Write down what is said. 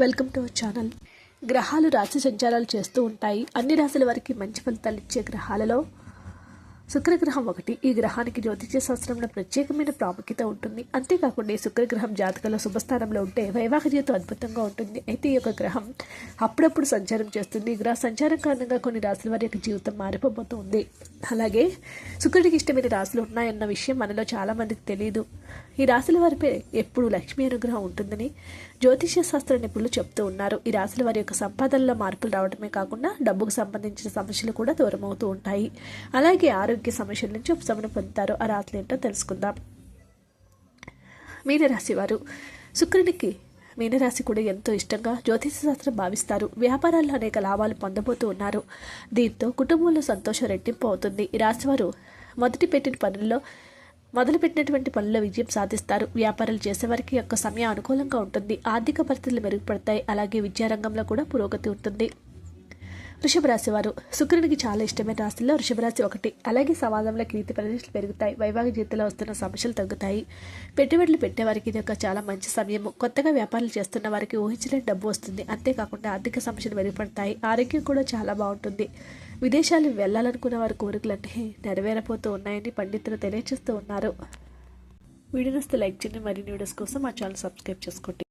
Welcome to our channel. గ్రహాలు రాశి సంచారాలు చేస్తూ ఉంటాయి. అన్ని రాశుల వారికి మంచి ఫలితాలు ఇచ్చే గ్రహాలలో శుక్రగ్రహం ఒకటి. ఈ గ్రహానికి జ్యోతిష్య శాస్త్రంలో ప్రత్యేకమైన ప్రాముఖ్యత ఉంటుంది. అంతేకాకుండా ఈ శుక్రగ్రహం జాతకంలో శుభస్థానంలో ఉంటే వైవాహిక జీవితం అద్భుతంగా ఉంటుంది. అయితే ఈ యొక్క గ్రహం అప్పుడప్పుడు సంచారం చేస్తుంది. గ్రహ సంచారం కారణంగా కొన్ని రాశుల వారి యొక్క జీవితం మారిపోబోతుంది. అలాగే శుక్రుడికి ఇష్టమైన రాశులు ఉన్నాయన్న విషయం మనలో చాలా మందికి తెలియదు ఈ రాశుల వారిపై ఎప్పుడు లక్ష్మీ అనుగ్రహం ఉంటుందని జ్యోతిష్య శాస్త్ర నిపుణులు చెప్తూ ఉన్నారు. ఈ రాశుల వారి యొక్క సంపాదనలో మార్పులు రావడమే కాకుండా డబ్బుకు సంబంధించిన సమస్యలు కూడా దూరమవుతూ ఉంటాయి. అలాగే ఆరోగ్య సమస్యల నుంచి ఉపశమనం పొందుతారు. ఆ రాశులు ఏంటో తెలుసుకుందాం. మీనరాశి వారు. శుక్రునికి మీనరాశి కూడా ఎంతో ఇష్టంగా జ్యోతిష శాస్త్రం భావిస్తారు. వ్యాపారాల్లో అనేక లాభాలు పొందబోతూ ఉన్నారు. దీంతో కుటుంబంలో సంతోషం రెట్టింపు అవుతుంది. ఈ రాశివారు మొదటి పెట్టిన పనుల్లో మొదలుపెట్టినటువంటి పనుల్లో విజయం సాధిస్తారు. వ్యాపారాలు చేసేవారికి యొక్క సమయం అనుకూలంగా ఉంటుంది. ఆర్థిక పరిస్థితులు మెరుగుపడతాయి. అలాగే విద్యారంగంలో కూడా పురోగతి ఉంటుంది. వృషభరాశి వారు శుక్రునికి చాలా ఇష్టమైన రాశుల్లో వృషభరాశి ఒకటి. అలాగే సమాజంలో కీర్తి ప్రదేశాలు పెరుగుతాయి. వైవాహిక జీవితంలో వస్తున్న సమస్యలు తగ్గుతాయి. పెట్టుబడులు పెట్టేవారికి ఇది ఒక చాలా మంచి సమయము. కొత్తగా వ్యాపారాలు చేస్తున్న వారికి ఊహించలేని డబ్బు వస్తుంది. అంతేకాకుండా ఆర్థిక సమస్యలు మెరుగుపడతాయి. ఆరోగ్యం కూడా చాలా బాగుంటుంది. విదేశాలు వెళ్ళాలనుకున్న వారి కోరికలన్నీ నెరవేరపోతూ ఉన్నాయని పండితులు తెలియజేస్తూ ఉన్నారు. వీడియోస్ లైక్ చేయండి. మరిన్ని వీడియోస్ కోసం మా ఛానల్ సబ్స్క్రైబ్ చేసుకోండి.